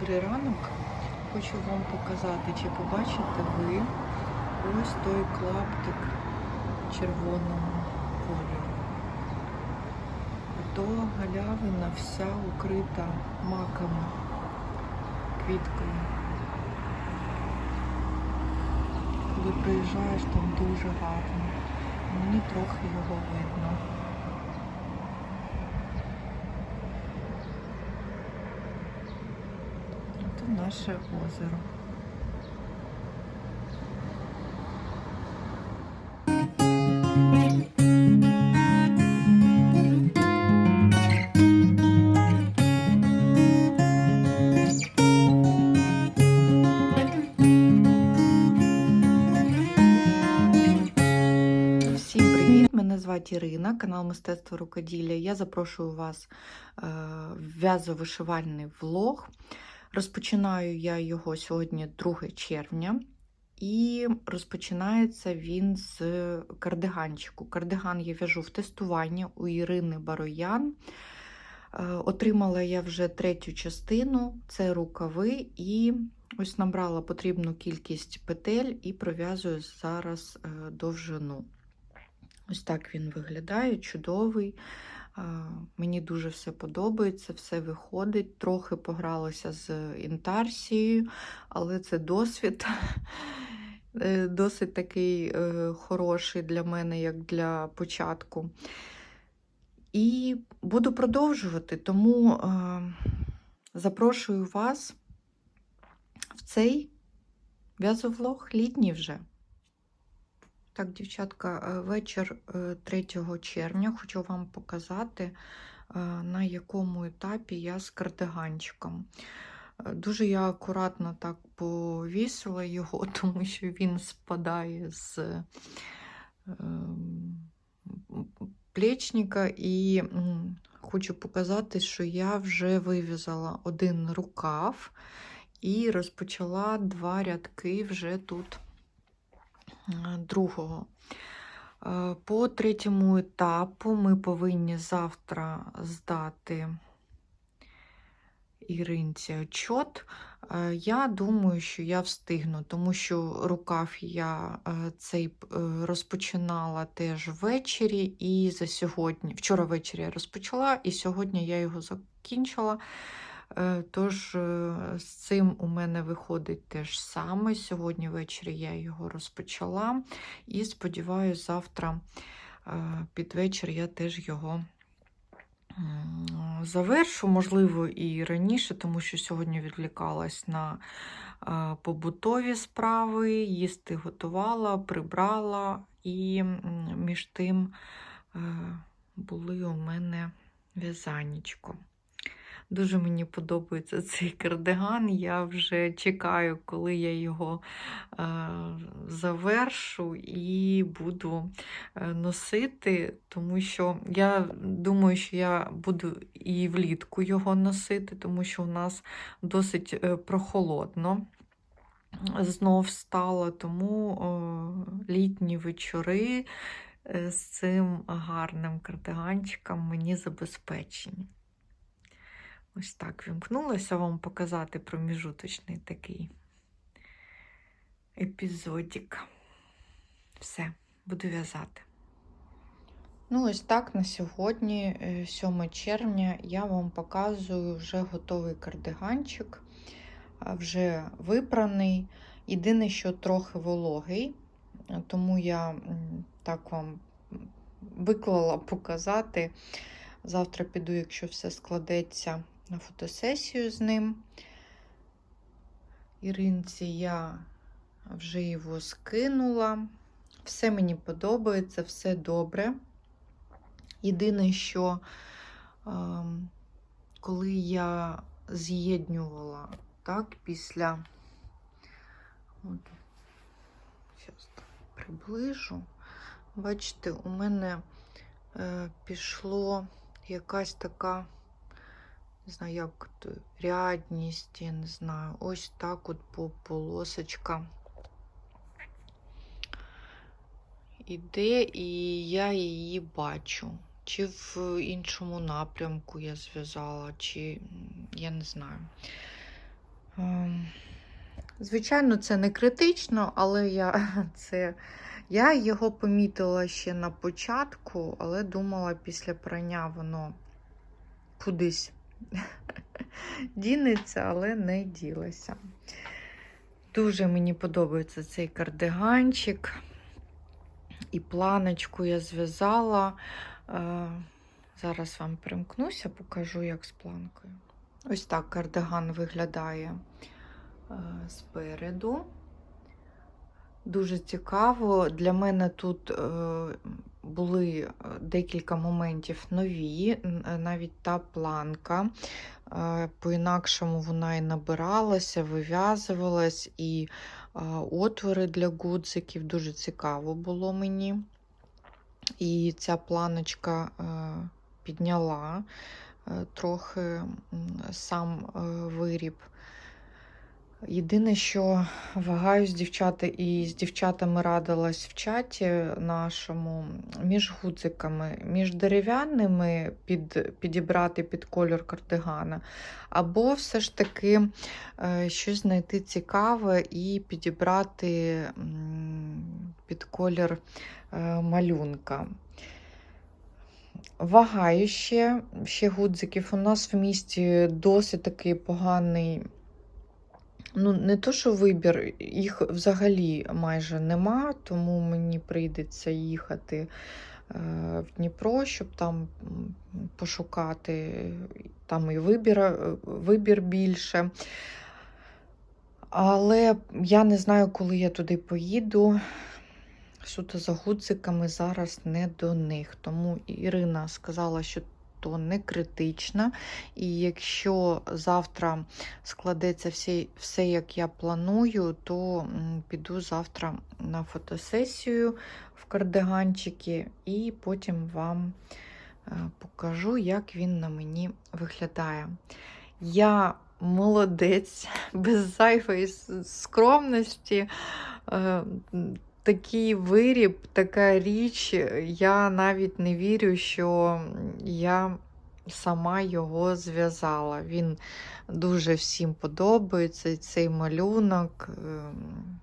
Добрий ранок. Хочу вам показати, чи побачите ви ось той клаптик червоного кольору. То галявина вся укрита маками, квітками. Коли приїжджаєш, там дуже гарно. Мені трохи його видно. Це наше озеро. Звати Ірина, канал Мистецтво рукоділля. Я запрошую вас е, в в'язовишивальний влог. Розпочинаю я його сьогодні 2 червня. І розпочинається він з кардиганчику. Кардиган я в'яжу в тестуванні у Ірини Бароян. Е, Отримала я вже третю частину, це рукави, і ось набрала потрібну кількість петель і пров'язую зараз е, довжину. Ось так він виглядає, чудовий. Мені дуже все подобається, все виходить. Трохи погралася з інтарсією, але це досвід е, досить такий е, хороший для мене, як для початку. І буду продовжувати, тому е, запрошую вас в цей в'язовлог літній вже. Так, дівчатка, е, вечір е, 3 червня хочу вам показати, е, на якому етапі я з кардиганчиком. Е, Дуже я акуратно так повісила його, тому що він спадає з плечника, і хочу показати, що я вже вив'язала один рукав і розпочала два рядки вже тут е, другого. Е, По третьому етапу ми повинні завтра здати Іринці отчот. Е, Я думаю, що я встигну, тому що рукав я е, цей розпочинала теж ввечері, і за сьогодні, вчора ввечері я розпочала, і сьогодні я його закінчила. Е, Тож е, з цим у мене виходить те ж саме. Сьогодні ввечері я його розпочала, і сподіваюся, завтра е, під вечір я теж його завершу, можливо, і раніше, тому що сьогодні відвлікалась на побутові справи, їсти готувала, прибрала, і між тим були у мене в'язанічко. Дуже мені подобається цей кардиган. Я вже чекаю, коли я його е, завершу і буду е, носити, тому що я думаю, що я буду і влітку його носити, тому що у нас досить е, прохолодно. Знов стало, тому о, літні вечори е, з цим гарним кардиганчиком мені забезпечені. Ось так вімкнулася вам показати проміжуточний такий епізодик. Все, буду в'язати. Ну, ось так на сьогодні, е, 7 червня, я вам показую вже готовий кардиганчик, вже випраний. Єдине, що трохи вологий, е, тому я так вам виклала показати. Завтра піду, якщо все складеться на фотосесію з ним. Іринці я вже його скинула. Все мені подобається, все добре. Єдине, що ем, коли я з'єднювала так, після, от, зараз приближу, бачите, у мене е, пішло якась така не знаю, як рядність, я не знаю. Ось так от по полосочка іде, і я її бачу. Чи в іншому напрямку я зв'язала, чи я не знаю. Ем, Звичайно, це не критично, але я, це, я його помітила ще на початку, але думала, після прання воно кудись дінеться, але не ділося. Дуже мені подобається цей кардиганчик. І планочку я зв'язала. Е, Зараз вам примкнуся, покажу, як з планкою. Ось так кардиган виглядає е, спереду. Дуже цікаво. Для мене тут е, були е, декілька моментів нові, е, навіть та планка. Е, По-інакшому вона і набиралася, вив'язувалась, і отвори для гудзиків дуже цікаво було мені. І ця планочка підняла трохи сам виріб. Єдине, що вагаюсь дівчата, і з дівчатами радилась в чаті нашому між гудзиками, між дерев'яними під, підібрати під кольор кардигана, або все ж таки е, щось знайти цікаве і підібрати під колір е, малюнка. Вагаю ще, ще гудзиків. У нас в місті досить такий поганий. Ну, не то, що вибір, їх взагалі майже нема, тому мені прийдеться їхати е, в Дніпро, щоб там пошукати. Там і вибір, е, вибір більше. Але я не знаю, коли я туди поїду. Суто за гудзиками зараз не до них. Тому Ірина сказала, що то не критично. І якщо завтра складеться все, все як я планую, то піду завтра на фотосесію в кардиганчики і потім вам е, покажу, як він на мені виглядає. Я молодець, без зайвої скромності. Такий виріб, така річ, я навіть не вірю, що я сама його зв'язала. Він дуже всім подобається, цей малюнок. Ем,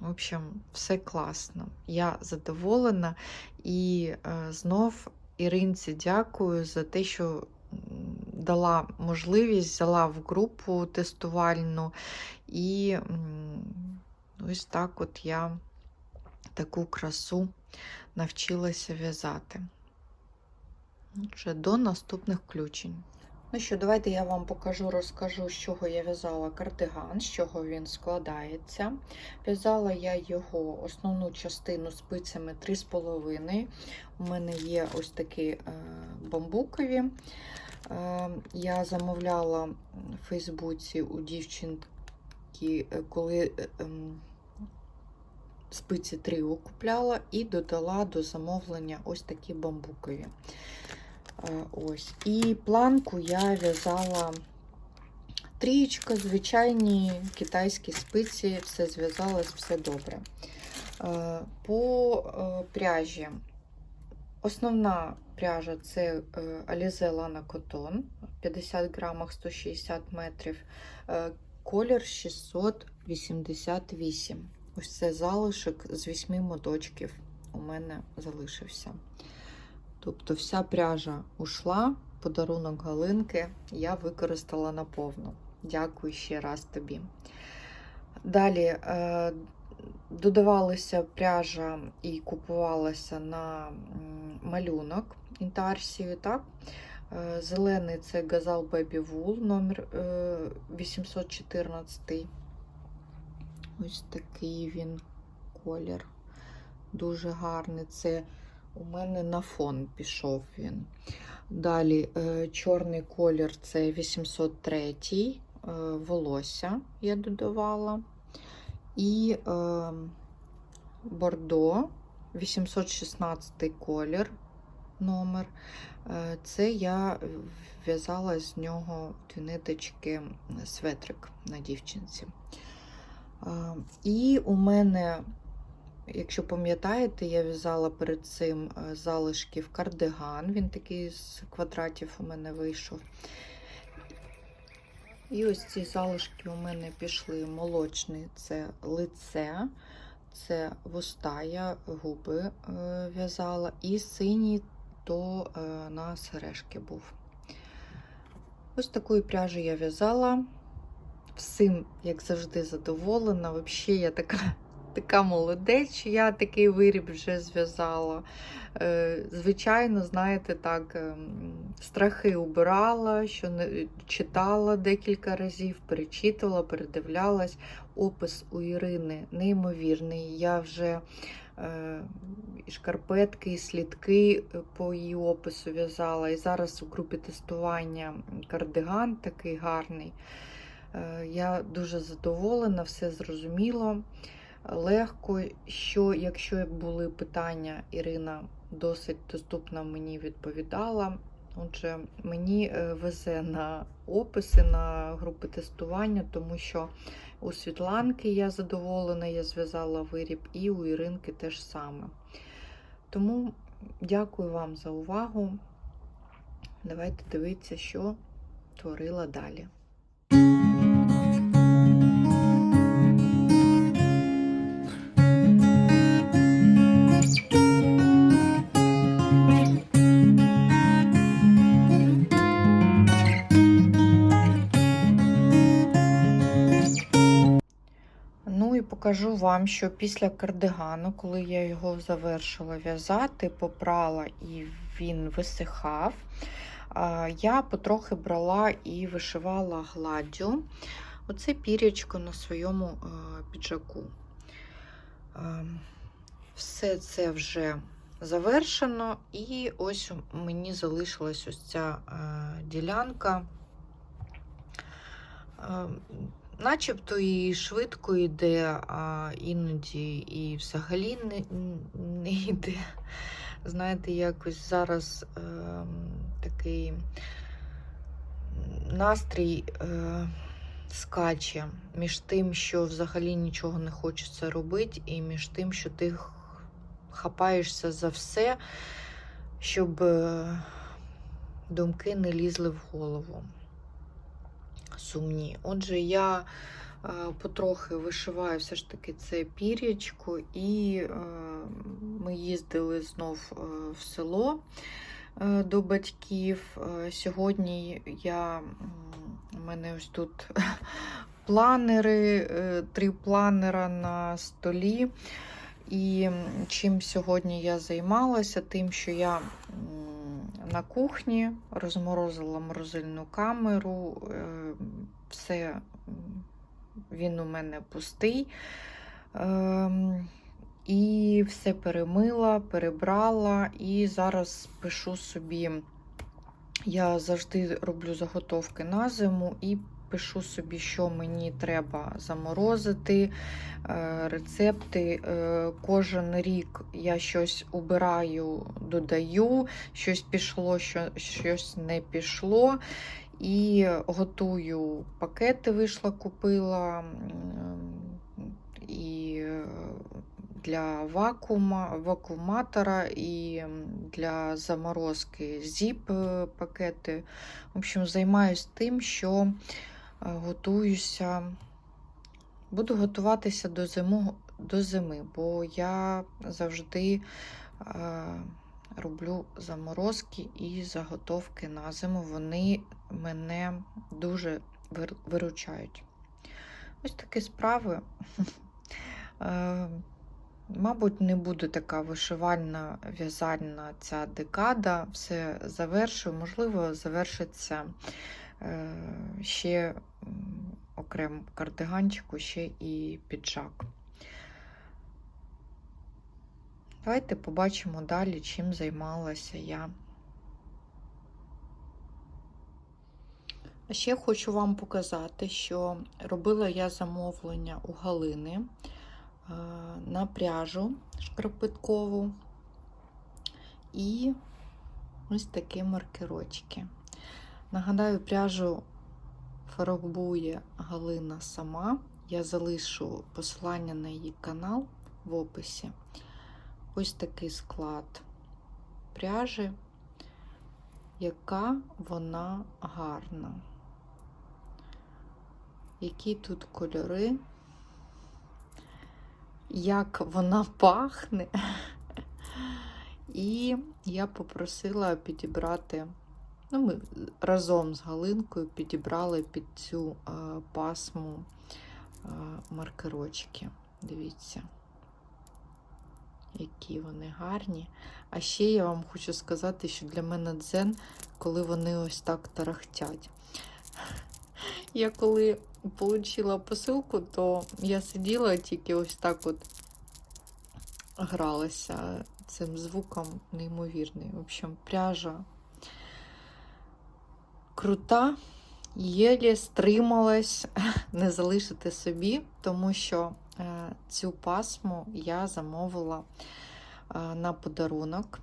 В общем, все класно. Я задоволена і е, знов Іринці дякую за те, що дала можливість, взяла в групу тестувальну, і ось так от я таку красу навчилася в'язати. Отже, до наступних включень. Ну що, давайте я вам покажу, розкажу, з чого я в'язала кардиган, з чого він складається. В'язала я його основну частину спицями 3,5. У мене є ось такі е, бамбукові. Е, я замовляла в Фейсбуці у дівчинки, е, коли ем, спиці 3 купляла і додала до замовлення ось такі бамбукові. Е, Ось. І планку я в'язала трієчка, звичайні китайські спиці, все зв'язалось, все добре. Е, По е, пряжі. Основна пряжа це Alize Lana Cotton, 50 грамах 160 метрів, колір 688. Ось це залишок з 8 моточків у мене залишився. Тобто вся пряжа ушла, подарунок Галинки я використала наповну. Дякую ще раз тобі. Далі е, додавалася пряжа і купувалася на малюнок інтарсію. Так? Е, Зелений це Gazal Baby Wool номер е, 814. Ось такий він колір. Дуже гарний. Це у мене на фон пішов він. Далі е, чорний колір це 803 е, волосся я додавала. І е, бордо 816 колір номер. Це я в'язала з нього дві ниточки светрик на дівчинці. І у мене Якщо пам'ятаєте, я в'язала перед цим е, залишків кардиган. Він такий з квадратів у мене вийшов. І ось ці залишки у мене пішли молочний це лице, це вуста, я губи е, в'язала, і синій то е, на сережки був. Ось такої пряжі я в'язала. Всім, як завжди, задоволена. Взагалі, я така, така молодець, я такий виріб вже зв'язала. Е, Звичайно, знаєте, так, ем, страхи убирала, що не читала декілька разів, перечитувала, передивлялась. Опис у Ірини неймовірний. Я вже е, і шкарпетки, і слідки е, по її опису в'язала. І зараз у групі тестування кардиган такий гарний. Е, Я дуже задоволена, все зрозуміло, легко. Що, якщо були питання, Ірина досить доступно мені відповідала. Отже, мені е, везе на описи на групи тестування, тому що у Світланки я задоволена, я зв'язала виріб, і у Іринки теж саме. Тому дякую вам за увагу. Давайте дивитися, що творила далі. Покажу вам, що після кардигану, коли я його завершила в'язати, попрала і він висихав, я потрохи брала і вишивала гладдю. Оце пірячко на своєму піджаку. Все це вже завершено, і ось мені залишилась ось ця ділянка. Начебто і швидко йде, а іноді і взагалі не, не йде. Знаєте, якось зараз е, такий настрій е, скаче між тим, що взагалі нічого не хочеться робити, і між тим, що ти хапаєшся за все, щоб е, думки не лізли в голову сумні. Отже, я е, потрохи вишиваю все ж таки це пір'ячко, і е, ми їздили знов е, в село до батьків. Сьогодні я, у мене ось тут планери, три планера на столі. І чим сьогодні я займалася, тим, що я на кухні розморозила морозильну камеру, е, все він у мене пустий. Ем, І все перемила, перебрала, і зараз пишу собі. Я завжди роблю заготовки на зиму і пишу собі, що мені треба заморозити, е, рецепти. Е, Кожен рік я щось убираю, додаю, щось пішло, щось не пішло. І готую пакети, вийшла, купила. І для вакуума, вакууматора і для заморозки зіп е, пакети. В общем, займаюся тим, що готуюся, буду готуватися до, зиму, до зими, бо я завжди е, роблю заморозки і заготовки на зиму. Вони мене дуже виручають. Ось такі справи. Е, Мабуть, не буде така вишивальна, в'язальна ця декада. Все завершую. Можливо, завершиться е, ще м, окремо кардиганчику, ще і піджак. Давайте побачимо далі, чим займалася я. А ще хочу вам показати, що робила я замовлення у Галини е, на пряжу шкарпеткову і ось такі маркерочки. Нагадаю, пряжу фарбує Галина сама. Я залишу посилання на її канал в описі. Ось такий склад пряжі, яка вона гарна. які тут кольори, як вона пахне. І я попросила підібрати, ну, ми разом з Галинкою підібрали під цю пасму маркерочки. Дивіться, які вони гарні. А ще я вам хочу сказати, що для мене дзен, коли вони ось так тарахтять. Я коли отримала посилку, то я сиділа тільки ось так от гралася цим звуком неймовірний. В общем, пряжа крута, єлі стрималась не залишити собі, тому що е, цю пасму я замовила е, на подарунок.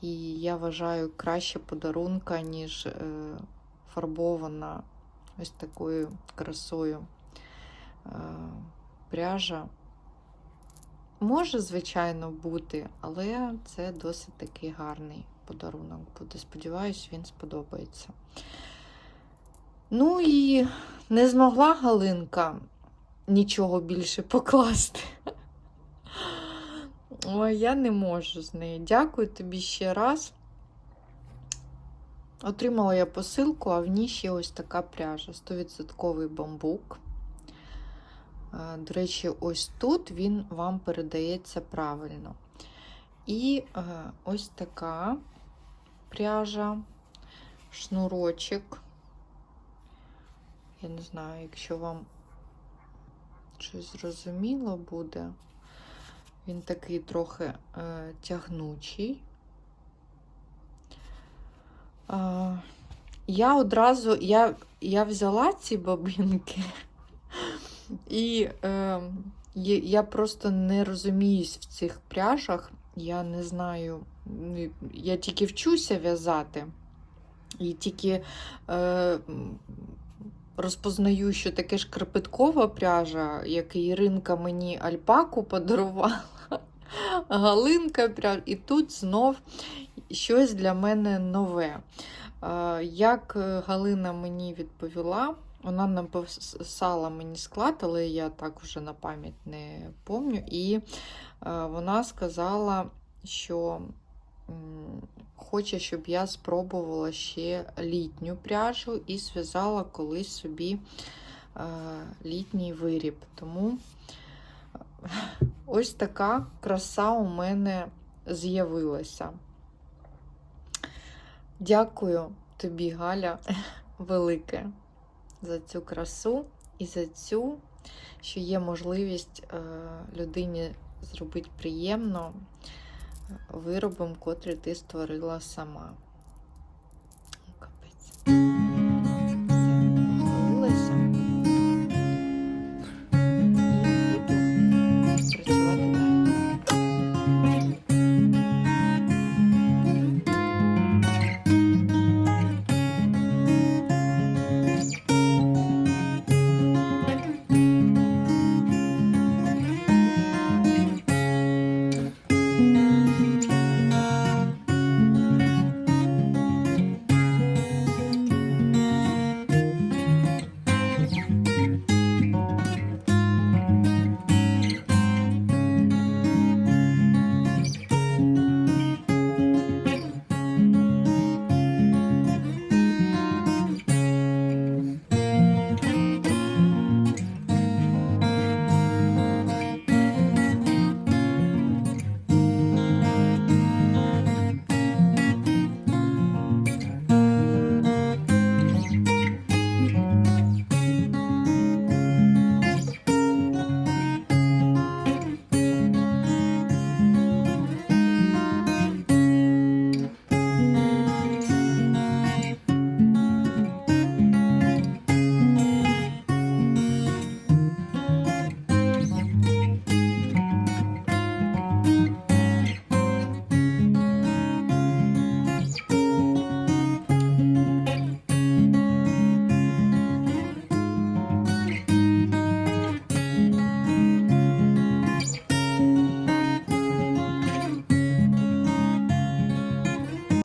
І я вважаю краще подарунка, ніж е, фарбована ось такою красою пряжа. Може, звичайно, бути, але це досить такий гарний подарунок буде. Сподіваюсь, він сподобається. Ну і не змогла Галинка нічого більше покласти. Ой, я не можу з нею. Дякую тобі ще раз. Отримала я посилку, а в ній ще ось така пряжа. 100% бамбук. До речі, ось тут він вам передається правильно. І ось така пряжа, шнурочок. Я не знаю, якщо вам щось зрозуміло буде. Він такий трохи е, тягнучий. Е, я одразу я, я взяла ці бабинки, і е, я просто не розуміюсь в цих пряжах. Я не знаю, ну, я тільки вчуся в'язати, і тільки е, розпознаю, що таке шкарпеткова пряжа, як Іринка мені альпаку подарувала. Галинка пряжа, і тут знов щось для мене нове. Як Галина мені відповіла, вона написала мені склад, але я так вже на пам'ять не пам'ятаю. І вона сказала, що хоче, щоб я спробувала ще літню пряжу і зв'язала колись собі е, літній виріб. Тому е, ось така краса у мене з'явилася. Дякую тобі, Галя, велике за цю красу і за цю, що є можливість е, людині зробити приємно виробом, котрий ти створила сама.